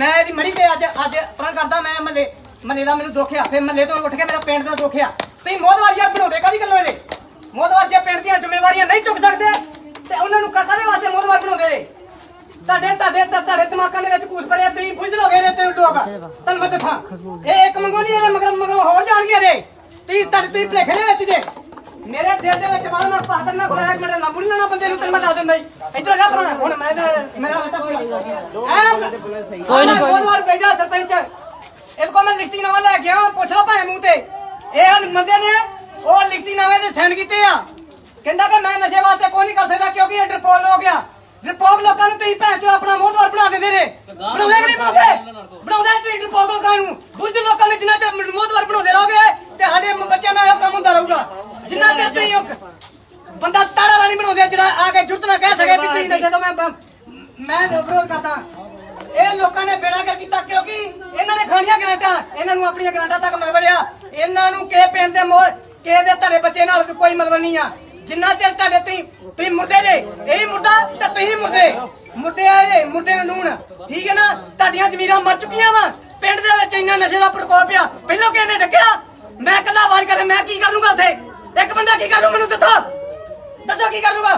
ਮੈਂ ਇਹਦੀ ਮੜੀ ਤੇ ਅੱਜ ਅੱਜ ਪ੍ਰਣ ਕਰਦਾ, ਮੈਂ ਮੱਲੇ ਮੱਲੇ ਦਾ ਮੈਨੂੰ ਦੁੱਖ ਆ। ਫਿਰ ਮੱਲੇ ਤੋਂ ਉੱਠ ਕੇ ਮੇਰਾ ਪਿੰਡ ਦਾ ਦੁੱਖ ਆ। ਤੁਸੀਂ ਮੋਦਵਾਰ ਯਾਰ ਬਣਾਉਂਦੇ ਕਾਦੀ ਗੱਲੋਂ ਨੇ ਮੋਦਵਾਰ ਜੇ ਪਿੰਡ ਦੀਆਂ ਜ਼ਿੰਮੇਵਾਰੀਆਂ ਨਹੀਂ ਚੁੱਕ ਸਕਦੇ? ਤੇ ਉਹਨਾਂ ਨੂੰ ਕਾਹਦੇ ਵਾਸਤੇ ਮੋਦਵਾਰ ਬਣਾਉਂਦੇ ਨੇ? ਤੁਹਾਡੇ ਤੁਹਾਡੇ ਤੁਹਾਡੇ ਦਿਮਾਗਾਂ ਦੇ ਵਿੱਚ ਕੂਸ ਪੜਿਆ ਤੁਸੀਂ ਬੁੱਝ ਲੋਗੇ ਨੇ ਤੈਨੂੰ ਲੋਕ। ਤੁਹਾਨੂੰ ਮੈਂ ਦੱਸਾਂ, ਇਹ ਇੱਕ ਮੰਗੋ ਨਹੀਂ ਇਹ ਮਗਰ ਮਗਰ ਹੋਰ ਜਾਣਗੇ ਨੇ। ਤੁਸੀਂ ਤੁਹਾਡੇ ਤੁਸੀਂ ਭਲੇਖੇ ਦੇ ਵਿੱਚ ਜੇ। ਮੇਰੇ ਦਿਲ ਦੇ ਵਿੱਚ ਮਾਰ ਮਾਰ ਪਾਤਰ ਨਾ ਖੋਇਆ ਇੱਕ ਮਿੰਟ ਨਾ ਨਾ ਬੰਦੇ ਨੂੰ ਤੈਨੂੰ ਮੈਂ ਦੱਸ ਦਿੰਦਾ ਇੱਧਰ ਜਾ ਭਰਾ ਹੁਣ ਮੈਂ ਮੇਰਾ ਹੱਟਾ ਕੋਈ ਨਹੀਂ ਬਹੁਤ ਵਾਰ ਭੇਜਾ ਸਰਪੰਚ। ਇਹਦੇ ਕੋਲ ਮੈਂ ਲਿਖਤੀ ਨਾਮਾ ਲੈ ਗਿਆ ਪੁੱਛ ਲਓ ਭਾਵੇਂ ਮੂੰਹ ਤੇ। ਇਹ ਹਨ ਬੰਦੇ ਨੇ ਉਹ ਲਿਖਤੀ ਨਾਮੇ ਤੇ ਸਾਈਨ ਕੀਤੇ ਆ। ਕਹਿੰਦਾ ਕਿ ਮੈਂ ਨਸ਼ੇ ਵਾਸਤੇ ਕੋਈ ਨਹੀਂ ਕਰ ਸਕਦਾ ਕਿਉਂਕਿ ਇਹ ਡਰਪੋਲ ਹੋ ਗਿਆ। ਡਰਪੋਲ ਲੋਕਾਂ ਨੂੰ ਤੁਸੀਂ ਭੈਣ ਚੋ ਆਪਣਾ ਮੋਹਦਵਾਰ ਬਣਾ ਦਿੰਦੇ ਨੇ ਬਣਾਉਂਦੇ ਕਿ ਨਹੀਂ ਬਣਾਉਂਦੇ ਬਣਾਉਂਦੇ ਤੁਸੀਂ ਡਰਪੋਲ ਲੋਕਾਂ ਨੂੰ ਬੁੱਧ ਲੋਕਾਂ ਨੇ ਜਿੰਨਾ ਚਿਰ ਮੋਹਦਵਾਰ ਬਣਾਉਂਦੇ ਰਹੋਗੇ ਤੇ ਸਾਡੇ ਬੱਚਿਆਂ ਦਾ ਇਹ ਕੰਮ ਹੁੰਦਾ ਰਹੂਗਾ ਜਿੰਨਾ ਚਿਰ ਤੁਸੀਂ ਉਹ ਬੰਦਾ ਤਾਰਾ ਵਾਲਾ ਨਹੀਂ ਬਣਾਉਂਦੇ ਜਿਹੜਾ ਆ ਕੇ ਜੁਰਤ ਨਾ ਕਹਿ ਸਕੇ ਵੀ ਮੈਂ ਬ- ਮੈਂ ਵਿਰੋਧ ਕਰਦਾ, ਇਹ ਲੋਕਾਂ ਨੇ ਬੇੜਾ ਕਰ ਕੀਤਾ ਕਿਉਂਕਿ ਇਹਨਾਂ ਨੇ ਖਾਣੀਆਂ ਗਰਾਂਟਾਂ, ਇਹਨਾਂ ਨੂੰ ਆਪਣੀਆਂ ਗਰਾਂਟਾਂ ਤੱਕ ਮਗਵੜਿਆ ਇਹਨਾਂ ਨੂੰ ਕਿਸੇ ਪਿੰਡ ਦੇ ਮੋਹ ਕਿਸੇ ਦੇ ਤੁਹਾਡੇ ਬੱਚੇ ਨਾਲ ਕੋਈ ਮਤਲਬ ਨਹੀਂ ਆ। ਜਿੰਨਾ ਚਿਰ ਤੁਹਾਡੇ ਤੁਸੀਂ ਤੁਸੀਂ ਮੁਰਦੇ ਜੇ, ਇਹੀ ਮੁਰਦਾ ਤੇ ਤੁਸੀਂ ਮੁਰਦੇ। ਮੁਰਦੇ ਆ ਇਹ, ਮੁਰਦੇ ਨੂੰ ਨੂਣ ਠੀਕ ਹੈ ਨਾ? ਤੁਹਾਡੀਆਂ ਜ਼ਮੀਰਾਂ ਮਰ ਚੁੱਕੀਆਂ ਵਾ। ਪਿੰਡ ਦੇ ਵਿੱਚ ਇੰਨਾ ਨਸ਼ੇ ਦਾ ਪ੍ਰਕੋਪ ਆ ਪਹਿਲਾਂ ਕਿਸੇ ਨੇ ਡੱਕਿਆ? ਮੈਂ ਇਕੱਲਾ ਆਵਾਜ਼ ਕਰੇ ਮੈਂ ਕੀ ਕਰ ਲੂੰਗਾ ਉੱਥੇ? ਇੱਕ ਬੰਦਾ ਕੀ ਕਰ ਲੂ ਮੈਨੂੰ ਦੱਸੋ? ਦੱਸੋ ਕੀ ਕਰ ਲੂਗਾ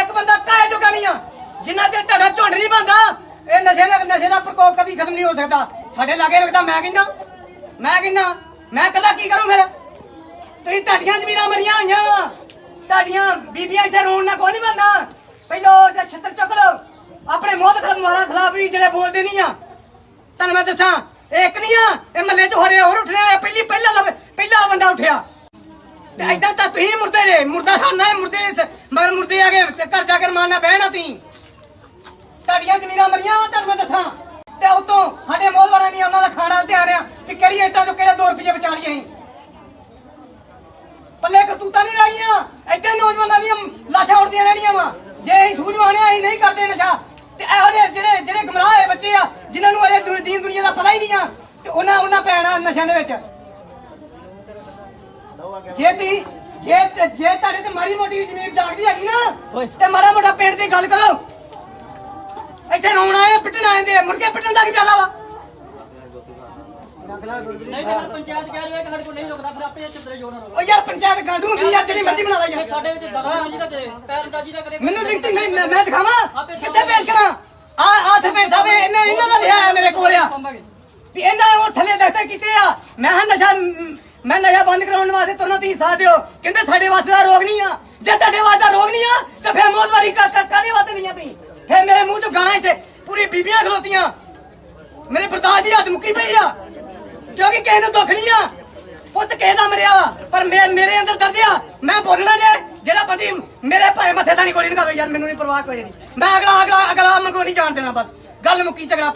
ਇੱਕ ਬੰਦਾ ਕਾਹੇ ਜੋਗਾ ਨਹੀਂ ਆ ਜਿੰਨਾ ਚਿਰ ਤੁਹਾਡਾ ਝੁੰਡ ਨਹੀਂ ਬੰਦਾ ਇਹ ਨਸ਼ੇ ਦਾ ਨਸ਼ੇ ਦਾ ਪ੍ਰਕੋਪ ਕਦੀ ਖਤਮ ਨਹੀਂ ਹੋ ਸਕਦਾ। ਸਾਡੇ ਲਾਗੇ ਲੱਗਦਾ ਮੈਂ ਕਹਿੰਦਾ ਮੈਂ ਕਹਿੰਦਾ ਮੈਂ ਇਕੱਲਾ ਕੀ ਕਰੂੰ ਫਿਰ? ਤੁਸੀਂ ਤੁਹਾਡੀਆਂ ਜ਼ਮੀਰਾਂ ਮਰੀਆਂ ਹੋਈਆਂ। ਤੁਹਾਡੀਆਂ ਬੀਬੀਆਂ ਇੱਥੇ ਰੋਣ ਨਾਲ ਕੋਈ ਨਹੀਂ ਬੰਦਾ ਪਹਿਲੋ ਜੇ ਛੱਤਰ ਚੁੱਕ ਲਓ। ਆਪਣੇ ਮੋਹਤ ਖਿਲਾਫ ਖਿਲਾਫ ਵੀ ਜਿਹੜੇ ਬੋਲਦੇ ਨਹੀਂ ਆ। ਤੁਹਾਨੂੰ ਮੈਂ ਦੱਸਾਂ, ਇਹ ਇੱਕ ਨਹੀਂ ਆ, ਇਹ ਮੱਲੇ 'ਚ ਹੋ ਹੋਰ ਉੱਠਣਾ ਇਹ ਪਹਿਲੀ ਪਹਿਲਾ ਪਹਿਲਾ ਬੰਦਾ ਉੱਠਿਆ। ਤੇ ਏਦਾਂ ਤਾਂ ਤੁਸੀਂ ਮੁਰਦੇ ਨੇ ਮੁਰਦਾ ਖਾਣਾ ਮੁਰਦੇ ਮਗਰ ਮੁਰਦੇ ਆ ਗਏ ਘਰ ਜਾ ਕੇ ਮਾਰਨਾ ਬਹਿਣਾ ਤੁਸੀਂ। ਤੁਹਾਡੀਆਂ ਜ਼ਮੀਰਾਂ ਮਰੀਆਂ ਵਾ ਤੁਹਾਨੂੰ ਮੈਂ ਦੱਸਾਂ। ਤੇ ਉਤੋਂ ਸਾਡੇ ਮੋਹਲਵਾਰਾਂ ਦੀ ਉਹਨਾਂ ਦਾ ਖਾਣਾ ਧਿਆਨ ਆ ਵੀ ਕਿਹੜੀ ਇੱਟਾਂ ਤੋਂ ਕਿਹੜੇ 2 ਰੁਪਏ ਬਚਾ ਲਈਏ ਅਸੀਂ। ਪੱਲੇ ਕਰਤੂਤਾਂ ਨਹੀਂ ਰਹੀਆਂ ਇੱਥੇ ਨੌਜਵਾਨਾਂ ਦੀਆਂ ਲਾਸ਼ਾਂ ਉੜਦੀਆਂ ਰਹਿਣੀਆਂ ਵਾ। ਜੇ ਅਸੀਂ ਸੂਝਵਾਨ ਆ ਅਸੀਂ ਨਹੀਂ ਕਰਦੇ ਨਸ਼ਾ। ਤੇ ਇਹੋ ਜਿਹੇ ਜਿਹੜੇ ਜਿਹੜੇ ਗਮਰਾਹ ਹੋਏ ਬੱਚੇ ਆ ਜਿਨ੍ਹਾਂ ਨੂੰ ਅਰੇ ਦੁਨੀ- ਦੀਨ ਦੁਨੀਆ ਦਾ ਪਤਾ ਹੀ ਨਹੀਂ ਆ ਤੇ ਉਹਨਾਂ ਉਹਨਾਂ ਪੈਣਾ ਨਸ਼ਿਆਂ ਦੇ ਵਿੱਚ। ਜੇ ਤੀ ਜੇ ਤੇ- ਜੇ ਤੁਹਾਡੇ ਤੇ ਮਾੜੀ ਮੋਟੀ ਜ਼ਮੀਨ ਜਾਗਦੀ ਹੈਗੀ ਨਾ ਤੇ ਮਾੜਾ ਮੋਟਾ ਪਿੰਡ ਦੀ ਗੱਲ ਕਰੋ। ਇੱਥੇ ਰੋਣ ਆਏ ਪਿੱਟਣ ਆਏ ਦੇ ਮੁੜ ਕੇ ਪਿੱਟਣ ਦਾ ਕੀ ਫਾਇਦਾ ਵਾ? ਨਹੀਂ ਤਾਂ ਪੰਚਾਇਤ ਕਹਿ ਰਹੀ ਹੈ ਕਿ ਸਾਡੇ ਕੋਲ ਨਹੀਂ ਰੁਕਦਾ ਫਿਰ ਆਪੇ ਚਿੱਤਰੇ ਜੋੜਨ ਉਹ ਯਾਰ ਪੰਚਾਇਤ ਗਾਂਡੂ ਹੁੰਦੀ ਆ ਜਿਹੜੀ ਮਰਜ਼ੀ ਬਣਾ ਲੈ ਯਾਰ ਸਾਡੇ ਵਿੱਚ ਦਖਲਅੰਦਾਜ਼ੀ ਨਾ ਕਰੇ ਪੈਰਅੰਦਾਜ਼ੀ ਨਾ ਕਰੇ ਮੈਨੂੰ ਲਿਖਤੀ ਨਹੀਂ ਮੈਂ ਮੈਂ ਦਿਖਾਵਾਂ? ਕਿੱਥੇ ਪੇਸ਼ ਕਰਾਂ? ਆ ਆ ਸਰਪੰਚ ਸਾਹਿਬ ਇਹਨੇ ਇਹਨਾਂ ਦਾ ਲਿਆ ਮੇਰੇ ਕੋਲ ਆ। ਵੀ ਇਹਨਾਂ ਉਹ ਥੱਲੇ ਦਸਤੇ ਕੀਤੇ ਆ। ਮੈਂ ਹਾਂ ਨਸ਼ਾ ਮ, ਨਸ਼ਾ ਬੰਦ ਕਰਾਉਣ ਵਾਸਤੇ ਤੁਰਨਾ ਤੁਸੀਂ ਸਾਥ ਦਿਓ। ਕਹਿੰਦੇ ਸਾਡੇ ਵਾਸਤੇ ਦਾ ਰੋਗ ਨਹੀਂ ਆ। ਜੇ ਤੁਹਾਡੇ ਵਾਸਤੇ ਦਾ ਰੋਗ ਨਹੀਂ ਆ ਤੇ ਫਿਰ ਮੋਦਵਾਰੀ ਕਾ ਕਾ- ਕਾਹਦੇ ਵਾਸਤੇ ਨਹੀਂ ਆ ਤੁਸੀਂ ਫਿਰ ਮੇਰੇ ਮੂੰਹ ਤੋਂ ਗਾਣਾ ਇੱਥੇ ਪੂਰੀ ਬੀਬੀਆਂ ਖਲੋਤੀਆਂ। ਮੇਰੇ ਬਰਦਾਸ਼ਤ ਦੀ ਹੱਦ ਮੁੱਕੀ ਪਈ ਆ। ਕਿਉਂਕਿ ਕਿਸੇ ਨੂੰ ਦੁੱਖ ਨਹੀਂ ਆ। ਪੁੱਤ ਕਿਸੇ ਦਾ ਮਰਿਆ ਵਾ, ਪਰ ਮੇ- ਮੇਰੇ ਅੰਦਰ ਦਰਦ ਆ। ਮੈਂ ਬੋਲਣਾ ਜੇ ਜਿਹੜਾ ਬੰਦੀ ਮੇਰੇ ਭਾਵੇਂ ਮੱਥੇ ਤਾਂ ਨਹੀਂ ਗੋਲੀ ਨਿਕਾਲੋ ਯਾਰ ਮੈਨੂੰ ਨਹੀਂ ਪਰਵਾਹ ਕੋਈ ਨਹੀਂ ਮੈਂ ਅਗਲਾ ਅਗਲਾ ਅਗਲਾ ਮੰਗੋ ਨਹੀਂ ਜਾਣ ਦੇਣਾ ਬਸ। ਗੱਲ ਮੁੱਕੀ ਝਗੜਾ